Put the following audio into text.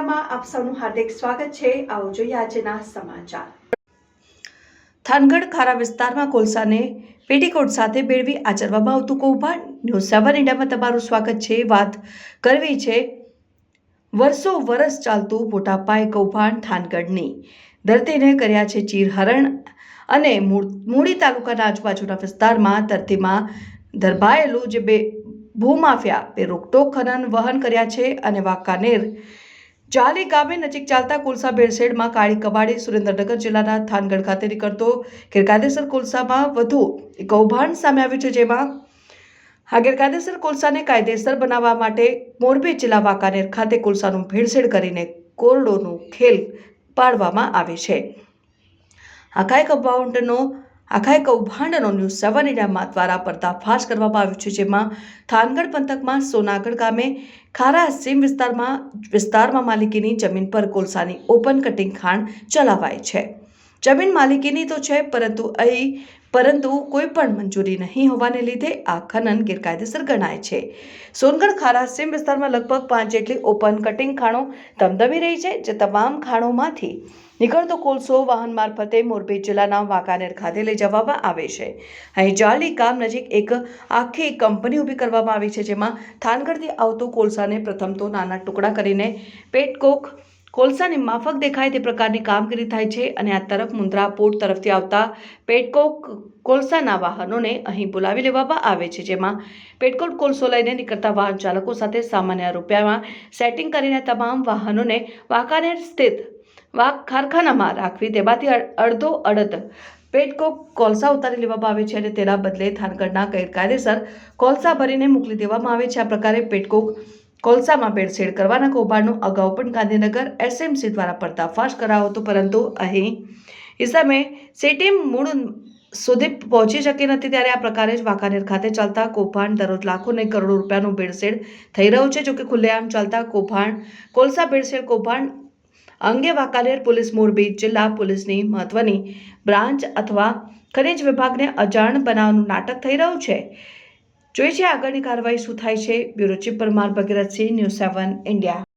ન્યૂઝમાં આપ સૌનું હાર્દિક સ્વાગત છે. આવો જોઈએ આજના સમાચાર. થાનગઢ ખારા વિસ્તારમાં કોલસાને પેટીકોટ સાથે ભેળવી આચરવામાં આવતું કૌભાંડ. ન્યૂઝ સેવન ઇન્ડિયામાં તમારું સ્વાગત છે. વાત કરવી છે, વર્ષો વર્ષ ચાલતું મોટા કૌભાંડ થાનગઢની. ધરતીને કર્યા છે ચીરહરણ અને મૂળી તાલુકાના આજુબાજુના વિસ્તારમાં ધરતીમાં ધરબાયેલું જે બે ભૂમાફિયા બે રોકટોક ખનન વહન કર્યા છે અને વાંકાનેર જાલી ગામે નજીક ચાલતા કોલસા ભેળસેળમાં કાળી કબાડી સુરેન્દ્રનગર જિલ્લાના થાનગઢ ખાતે નીકળતો ગેરકાયદેસર કોલસામાં વધુ એક કૌભાંડ સામે આવ્યું છે જેમાં આ ગેરકાયદેસર કોલસાને કાયદેસર બનાવવા માટે મોરબી જિલ્લા વાંકાનેર ખાતે કોલસાનું ભેળસેળ કરીને કોરડોનું ખેલ પાડવામાં આવે છે. આખાય કૌભાંડનો આખાય કૌભાંડનો ન્યૂઝ સેવન ઇન્ડિયામાં દ્વારા પર્દાફાશ કરવામાં આવ્યું છે, જેમાં થાનગઢ પંથકમાં સોનાગઢ ગામે ખારા સીમ વિસ્તારમાં વિસ્તારમાં માલિકીની જમીન પર કોલસાની ઓપન કટિંગ ખાણ ચલાવાય છે. જમીન માલિકીની તો છે, પરંતુ અહીં, પરંતુ કોઈ પણ મંજૂરી નહીં હોવાને લીધે આ ખનન ગેરકાયદેસર ગણાય છે. સોનગઢ ખારા સીમ વિસ્તારમાં લગભગ પાંચ જેટલી ઓપન કટિંગ ખાણો ધમધમી રહી છે, જે તમામ ખાણોમાંથી નીકળતો કોલસો વાહન મારફતે મોરબી જિલ્લાના વાંકાનેર ખાતે લઈ જવામાં આવે છે. અહીં જાળી ગામ નજીક એક આખી કંપની ઊભી કરવામાં આવી છે, જેમાં થાનગઢથી આવતો કોલસાને પ્રથમ તો નાના ટુકડા કરીને પેટકોક કોલસાની માફક દેખાય તે પ્રકારની કામગીરી થાય છે અને આ તરફ મુન્દ્રા પોર્ટ તરફથી આવતા પેટકોક કોલસાના વાહનોને અહીં બોલાવી લેવામાં આવે છે, જેમાં પેટકોટ કોલસો લઈને નીકળતા વાહન ચાલકો સાથે સામાન્ય રૂપિયામાં સેટિંગ કરીને તમામ વાહનોને વાંકાનેર સ્થિત વાક કારખાનામાં રાખવી તેમાંથી અડધો અડધ પેટકોક કોલસા ઉતારી લેવામાં આવે છે અને તેના બદલે થાનગઢના ગેરકાયદેસર કોલસા ભરીને મોકલી દેવામાં આવે છે. આ પ્રકારે પેટકોક કોલસામાં ભેળસેળ કરવાના કૌભાંડનું અગાઉ પણ ગાંધીનગર એસએમસી દ્વારા પર્દાફાશ કરાયો હતો, પરંતુ અહીં ઇસમે સિટી મૂળ સુધી પહોંચી શકી નથી ત્યારે આ પ્રકારે જ વાંકાનેર ખાતે ચાલતા કૌભાંડ દરરોજ લાખો ને કરોડો રૂપિયાનું ભેળસેળ થઈ રહ્યું છે. જોકે ખુલ્લેઆમ ચાલતા કૌભાંડ, કોલસા ભેળસેળ કૌભાંડ અંગે વાંકાનેર પોલીસ મોરબી જિલ્લા પોલીસની મહત્વની બ્રાન્ચ અથવા ખનિજ વિભાગને અજાણ બનાવવાનું નાટક થઈ રહ્યું છે. જોઈએ છે આગળની કાર્યવાહી શું થાય છે? Bureau chief Parmar Bhagirathsinh news seven India.